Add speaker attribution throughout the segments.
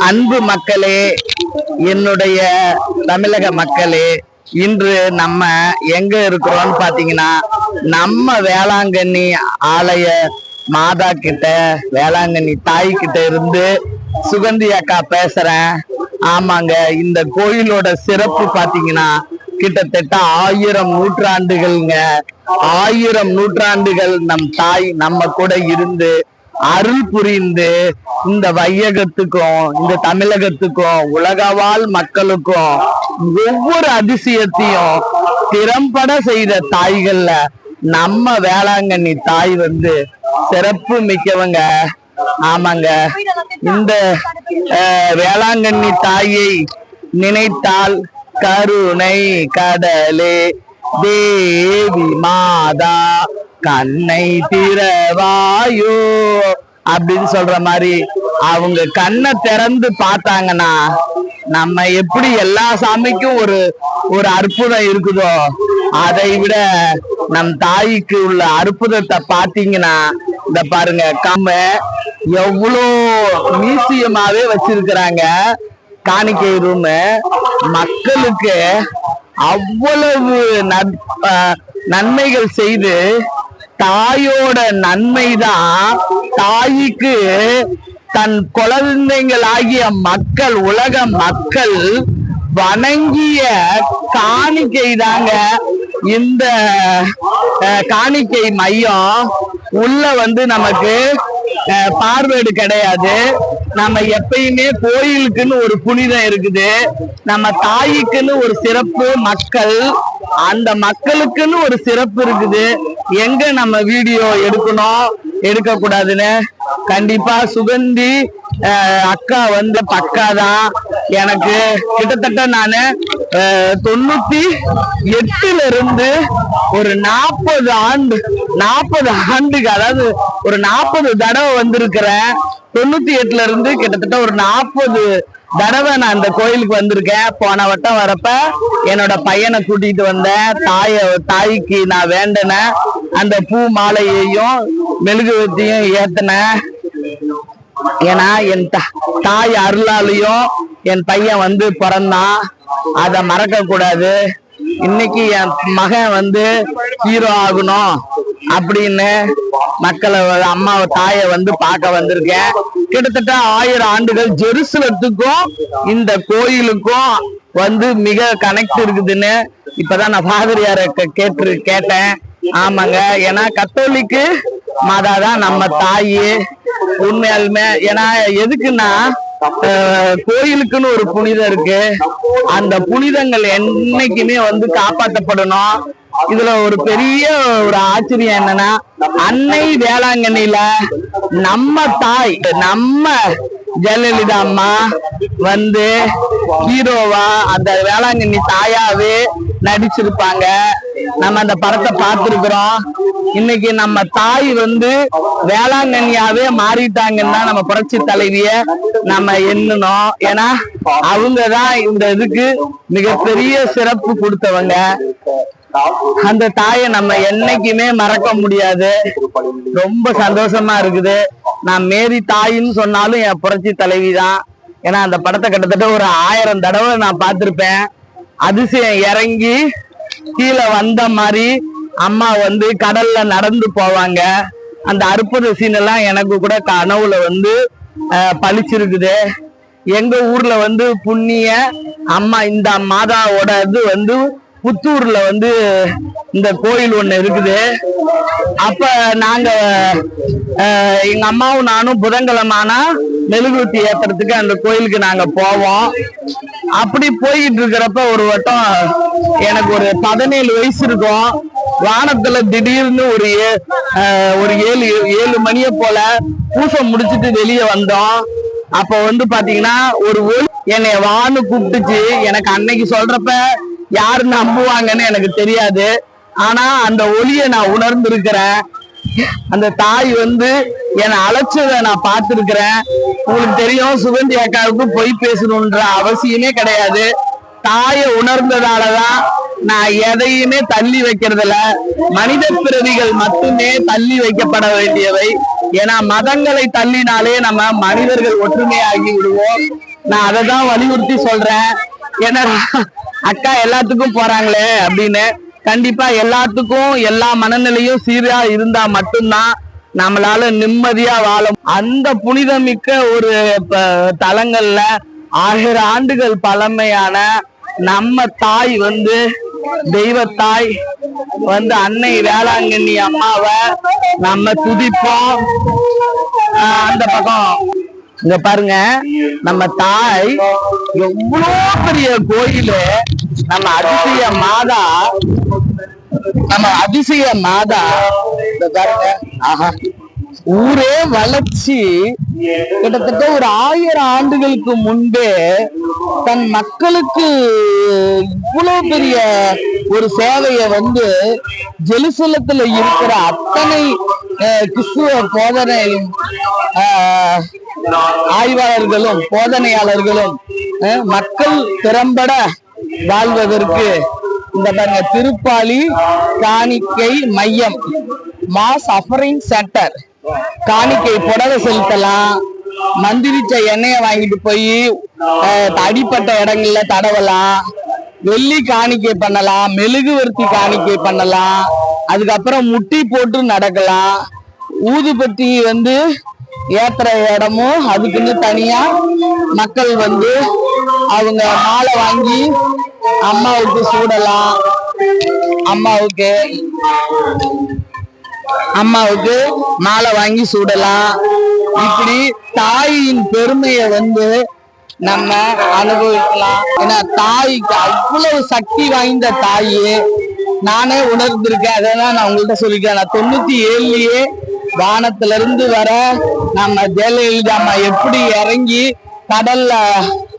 Speaker 1: அன்பு மக்களே என்னுடைய தமிழக மக்களே இன்று நம்ம எங்க இருக்கிறோம்னு பாத்தீங்கன்னா நம்ம வேளாங்கண்ணி ஆலய மாதா கிட்ட வேளாங்கண்ணி தாய் கிட்ட இருந்து சுகந்தி அக்கா பேசுறேன். ஆமாங்க இந்த கோயிலோட சிறப்பு பாத்தீங்கன்னா கிட்டத்தட்ட ஆயிரம் நூற்றாண்டுகள்ங்க. ஆயிரம் நூற்றாண்டுகள் நம் தாய் நம்ம கூட இருந்து அருள் புரிந்து இந்த வையகத்துக்கும் இந்த தமிழகத்துக்கும் உலகவாழ் மக்களுக்கும் ஒவ்வொரு அதிசயத்தையும் திறம்பட செய்த தாய்கள்ல நம்ம வேளாங்கண்ணி தாய் வந்து சிறப்பு மிக்கவங்க. ஆமாங்க. இந்த வேளாங்கண்ணி தாயை நினைத்தால் கருணை கடலே. தேவி மாதா கண்ணை திறவாயோ. அப்படின்னு சொல்ற மாதிரி அவங்க கண்ணை திறந்து பார்த்தாங்கன்னா நம்ம எப்படி எல்லா சாமிக்கும் ஒரு ஒரு அற்புதம் இருக்குதோ அதை விட நம் தாய்க்கு உள்ள அற்புதத்தை பார்த்தீங்கன்னா இந்த பாருங்க கம்ம எவ்வளோ மியூசியமாவே வச்சிருக்கிறாங்க காணிக்கை ரூமு மக்களுக்கு அவ்வளவு அஹ் நன்மைகள் செய்து தாயோட நன்மைதான் தாய்க்கு தன் குழந்தைங்களாகிய மக்கள் உலக மக்கள் வணங்கிய காணிக்கை தாங்க இந்த காணிக்கை மையம். உள்ள வந்து நமக்கு அஹ், பார்வேடு கிடையாது. நம்ம எப்பயுமே கோயிலுக்குன்னு ஒரு புனிதம் இருக்குது. நம்ம தாய்க்குன்னு ஒரு சிறப்பு. மக்கள் அந்த மக்களுக்குன்னு ஒரு சிறப்பு இருக்குது. எங்க நம்ம வீடியோ எடுக்கணும் எடுக்க கூடாதுன்னு கண்டிப்பா சுகந்தி அஹ், அக்கா வந்து பக்காதான். எனக்கு கிட்டத்தட்ட நானு அஹ், தொண்ணூத்தி எட்டுல இருந்து ஒரு நாற்பது ஆண்டு நாற்பது ஆண்டுக்கு அதாவது ஒரு நாற்பது தடவை வந்திருக்கிறேன். தொண்ணூத்தி எட்டுல இருந்து கிட்டத்தட்ட ஒரு நாற்பது தடவை நான் இந்த கோயிலுக்கு வந்திருக்கேன். போன வட்டம் வரப்ப என்னோட பையனை கூட்டிட்டு வந்தேன் தாய தாய்க்கு நான் வேண்டினேன். அந்த பூ மாலையையும் மெழுகுவத்தையும் ஏத்தினேன். ஏன்னா என் தா- தாய் அருளாலையும் என் பையன் வந்து பிறந்தான். அதை மறக்க கூடாது. இன்னைக்கு என் மகன் வந்து ஹீரோ ஆகணும் அப்படின்னு மக்களை அம்மாவை தாயை வந்து பார்க்க வந்திருக்கேன். கிட்டத்தட்ட ஆயிரம் ஆண்டுகள் ஜெருசலத்துக்கும் இந்த கோயிலுக்கும் வந்து மிக கனெக்ட் இருக்குதுன்னு இப்பதான் நான் பாதிரியார கேட்டு கேட்டேன். ஆமாங்க. ஏன்னா கத்தோலிக்கு மாதா தான் நம்ம தாய். உண்மையாலுமே ஏன்னா எதுக்குன்னா கோயிலுக்குன்னு ஒரு புனிதம் இருக்கு. அந்த புனிதங்கள் என்னைக்குமே வந்து காப்பாற்றப்படணும் இதுல ஒரு பெரிய ஒரு ஆச்சரியம் என்னன்னா அன்னை வேளாங்கண்ணில நம்ம தாய் நம்ம ஜெயலலிதா அம்மா வந்து ஹீரோவா அந்த வேளாங்கண்ணி தாயாவே நடிச்சிருப்பாங்க. நம்ம அந்த படத்தை பார்த்திருக்கிறோம். இன்னைக்கு நம்ம தாய் வந்து வேளாங்கண்ணியாவே மாறிட்டாங்கன்னா நம்ம புரட்சி தலைவிய நம்ம எண்ணணும். ஏன்னா அவங்கதான் இந்த இதுக்கு மிகப்பெரிய சிறப்பு கொடுத்தவங்க. அந்த தாயை நம்ம என்னைக்குமே மறக்க முடியாது. ரொம்ப சந்தோஷமா இருக்குது. நான் மேரி தாயின்னு சொன்னாலும் என் புரட்சி தலைவி தான் ஏன்னா அந்த படத்தை கிட்டத்தட்ட ஒரு ஆயிரம் தடவை நான் பார்த்திருப்பேன். அதிசயம் இறங்கி கீழே வந்த மாதிரி அம்மா வந்து கடல்ல நடந்து போவாங்க. அந்த அற்புத சீன் எல்லாம் எனக்கு கூட கனவுல வந்து அஹ், பளிச்சிருக்குது. எங்க ஊர்ல வந்து புண்ணிய அம்மா இந்த மாதாவோட இது வந்து புத்தூர்ல வந்து இந்த கோயில் ஒண்ணு இருக்குது. அப்ப நாங்க எங்க அம்மாவும் நானும் புதன்கிழமை மெழுகுத்தி ஏத்துறதுக்கு அந்த கோயிலுக்கு நாங்க போவோம். அப்படி போயிட்டு இருக்கிறப்ப ஒரு வட்டம் எனக்கு ஒரு பதினேழு வயசு இருக்கும். வானத்துல திடீர்னு ஒரு ஏ- ஒரு ஏழு ஏழு மணியை போல பூசை முடிச்சிட்டு வெளியே வந்தோம். அப்ப வந்து பாத்தீங்கன்னா ஒரு என்னை வான்னு கூப்பிட்டுச்சு. எனக்கு அன்னைக்கு சொல்றப்ப யாரு நம்புவாங்கன்னு எனக்கு தெரியாது. ஆனா அந்த ஒளியை நான் உணர்ந்திருக்கிறேன். அந்த தாய் வந்து என்னை அழைச்சதை நான் பார்த்திருக்கிறேன். உங்களுக்கு தெரியும் சுகந்தி அக்காவுக்கு பொய் பேசணுன்ற அவசியமே கிடையாது. தாயை உணர்ந்ததாலதான் நான் எதையுமே தள்ளி வைக்கிறதுல மனித பிறவிகள் மட்டுமே தள்ளி வைக்கப்பட வேண்டியவை. ஏன்னா மதங்களை தள்ளினாலே நம்ம மனிதர்கள் ஒற்றுமையாகி விடுவோம். நான் அதை தான் வலியுறுத்தி சொல்றேன். ஏன்னா அக்கா எல்லாத்துக்கும் போறாங்களே அப்படின்னு கண்டிப்பா எல்லாத்துக்கும் எல்லா மனநிலையும் சீரா இருந்தா மட்டும்தான் நம்மளால நிம்மதியா வாழ அந்த புனிதமிக்க ஒரு ப- தலங்கள்ல ஆயிரம் ஆண்டுகள் பழமையான நம்ம தாய் வந்து தெய்வத்தாய் வந்து அன்னை வேளாங்கண்ணி அம்மாவை நம்ம துதிப்போம். அந்த பக்கம். இங்க பாருங்க நம்ம தாய் எவ்வளோ பெரிய கோயிலு நம்ம அதிசய மாதா நம்ம அதிசய மாதா பாருங்க ஆஹா ஊரே வளர்ச்சி கிட்டத்தட்ட ஒரு ஆயிரம் ஆண்டுகளுக்கு முன்பே தன் மக்களுக்கு இவ்வளவு பெரிய ஒரு சேவைய வந்து ஜெருசலத்துல இருக்கிற அத்தனை கிறிஸ்துவ போதனை ஆஹ் ஆய்வாளர்களும் போதனையாளர்களும் மக்கள் திறம்பட வாழ்வதற்கு இந்த பாருங்க திருப்பாலி காணிக்கை மையம் மாஸ் அஃபரிங் சென்டர் காணிக்கை புடவை செலுத்தலாம் மந்திரிச்ச எண்ணெயை வாங்கிட்டு போய் அடிப்பட்ட இடங்கள்ல தடவலாம் வெள்ளி காணிக்கை பண்ணலாம் மெழுகுவர்த்தி காணிக்கை பண்ணலாம் அதுக்கப்புறம் முட்டி போட்டு நடக்கலாம் ஊதுபத்தி வந்து ஏத்துற இடமும் அதுக்குன்னு தனியா மக்கள் வந்து அவங்க மாலை வாங்கி அம்மாவுக்கு சூடலாம். அம்மாவுக்கு அம்மாவுக்கு மாலை வாங்கி சூடலாம். இப்படி தாயின் பெருமையை வந்து நம்ம அனுபவிக்கலாம். ஏன்னா தாய்க்கு அவ்வளவு சக்தி வாய்ந்த தாயே. நானே உணர்ந்திருக்கேன். அதெல்லாம் நான் உங்கள்கிட்ட சொல்லிக்கிறேன். நான் தொண்ணூத்தி ஏழுலயே வானத்திலிருந்து வர நம்ம ஜெயலலிதா அம்மா எப்படி இறங்கி கடல்ல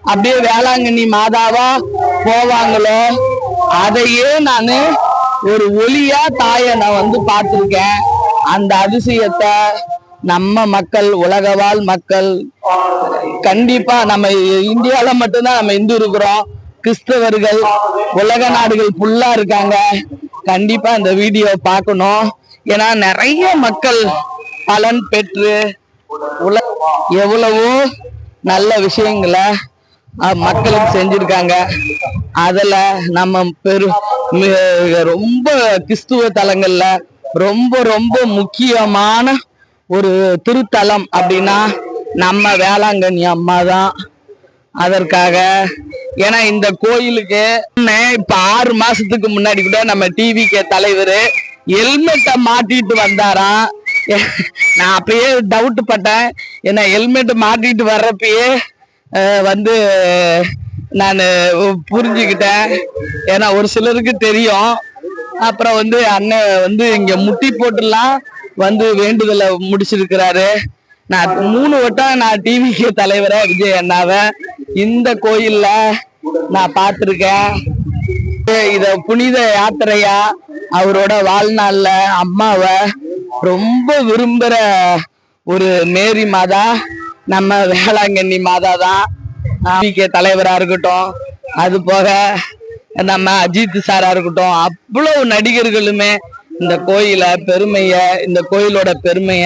Speaker 1: அப்படியே வேளாங்கண்ணி மாதாவா போவாங்களோ அதையே நானு ஒரு ஒளியா தாயை நான் வந்து பார்த்திருக்கேன். அந்த அதிசயத்தை நம்ம மக்கள் உலகவாழ் மக்கள் கண்டிப்பா நம்ம இந்தியால மட்டும்தான் நம்ம இந்து இருக்கிறோம். கிறிஸ்தவர்கள் உலக நாடுகள் ஃபுல்லா இருக்காங்க. கண்டிப்பா இந்த வீடியோ பார்க்கணும். ஏன்னா நிறைய மக்கள் பலன் பெற்று உல எவ்வளவோ நல்ல விஷயங்களை மக்களுக்கு செஞ்சிருக்காங்க. அதில் நம்ம பெரு ரொம்ப கிறிஸ்துவ தலங்கள்ல ரொம்ப ரொம்ப முக்கியமான ஒரு திருத்தலம் அப்படின்னா நம்ம வேளாங்கண்ணி அம்மா தான். அதற்காக ஏன்னா இந்த கோயிலுக்கு முன்ன இப்ப ஆறு மாசத்துக்கு முன்னாடி கூட நம்ம டிவிக்கு தலைவர் ஹெல்மெட்டை மாட்டிட்டு வந்தாராம் நான் அப்பயே டவுட் பட்டேன். ஏன்னா ஹெல்மெட் மாட்டிட்டு வர்றப்பயே வந்து நான் புரிஞ்சுக்கிட்டேன். ஏன்னா ஒரு சிலருக்கு தெரியும். அப்புறம் வந்து அண்ணன் வந்து இங்க முட்டி போட்டுலாம் வந்து வேண்டுதலை முடிச்சிருக்கிறாரு. நான் மூணு வட்டம் நான் டிவிக்கு தலைவரா விஜய் அண்ணாவை. இந்த கோயில்ல நான் பார்த்துருக்கேன். இத புனித யாத்திரையா? அவரோட வாழ்நாள்ல அம்மாவை ரொம்ப விரும்புற ஒரு மேரி மாதா நம்ம வேளாங்கண்ணி மாதா தான் டிவிகே தலைவரா இருக்கட்டும் அது போக நம்ம அஜித் சாரா இருக்கட்டும் அவ்வளவு நடிகர்களுமே இந்த கோயிலை பெருமைய இந்த கோயிலோட பெருமைய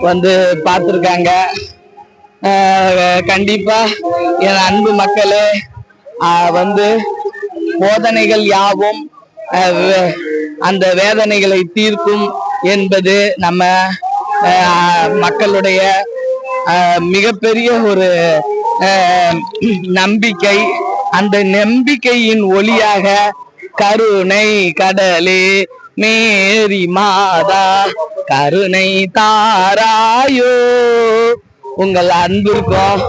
Speaker 1: வந்து பார்த்துருக்காங்க. கண்டிப்பா என் அன்பு மக்களே வந்து போதனைகள் யாவும் அந்த வேதனைகளை தீர்க்கும் என்பது நம்ம மக்களுடைய மிகப்பெரிய ஒரு நம்பிக்கை. அந்த நம்பிக்கையின் ஒளியாக கருணை கடலே மேரி மாதா கருணை தாராயோ. உங்கள் அன்பிற்கும்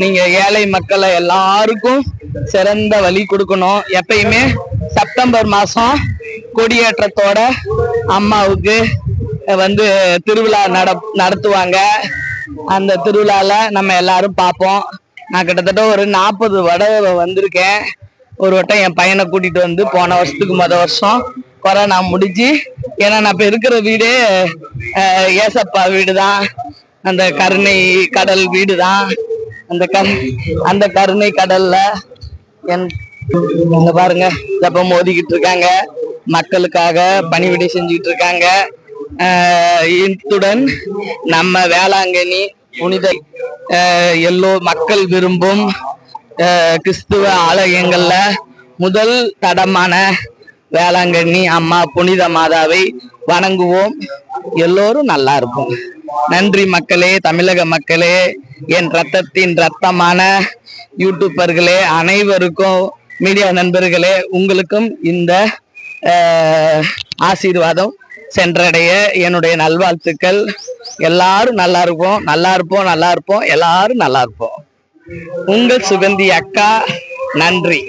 Speaker 1: நீங்க ஏழை மக்களை எல்லாருக்கும் சிறந்த வழி கொடுக்கணும். எப்பயுமே செப்டம்பர் மாசம் கொடியேற்றத்தோட அம்மாவுக்கு வந்து திருவிழா நட நடத்துவாங்க. அந்த திருவிழால நம்ம எல்லாரும் பார்ப்போம் நான் கிட்டத்தட்ட ஒரு நாற்பது வடவை வந்திருக்கேன். ஒரு வட்டம் என் பையனை கூட்டிட்டு வந்து போன வருஷத்துக்கு மொதல் வருஷம் கொரோனா முடிஞ்சு ஏன்னா நான் இப்போ இருக்கிற வீடு ஏசப்பா வீடு தான் அந்த கருணை கடல் வீடு தான் அந்த க அந்த கருணை கடல்ல இங்க பாருங்க ஜப்பம் மோதிக்கிட்டு இருக்காங்க. மக்களுக்காக பணிவிடை செஞ்சுக்கிட்டு இருக்காங்க. இத்துடன் நம்ம வேளாங்கண்ணி புனித எல்லோ மக்கள் விரும்பும் கிறிஸ்துவ ஆலயங்கள்ல முதல் தடமான வேளாங்கண்ணி அம்மா புனித மாதாவை வணங்குவோம். எல்லோரும் நல்லா இருக்கும் நன்றி மக்களே தமிழக மக்களே என் ரத்தத்தின் ரத்தமான யூடியூபர்களே அனைவருக்கும் மீடியா நண்பர்களே உங்களுக்கும் இந்த ஆசீர்வாதம் சென்றடைய என்னுடைய நல்வாழ்த்துக்கள். எல்லாரும் நல்லா இருப்போம் நல்லா இருப்போம் நல்லா இருப்போம் எல்லாரும் நல்லா இருப்போம். உங்கள் சுகந்தி அக்கா நன்றி.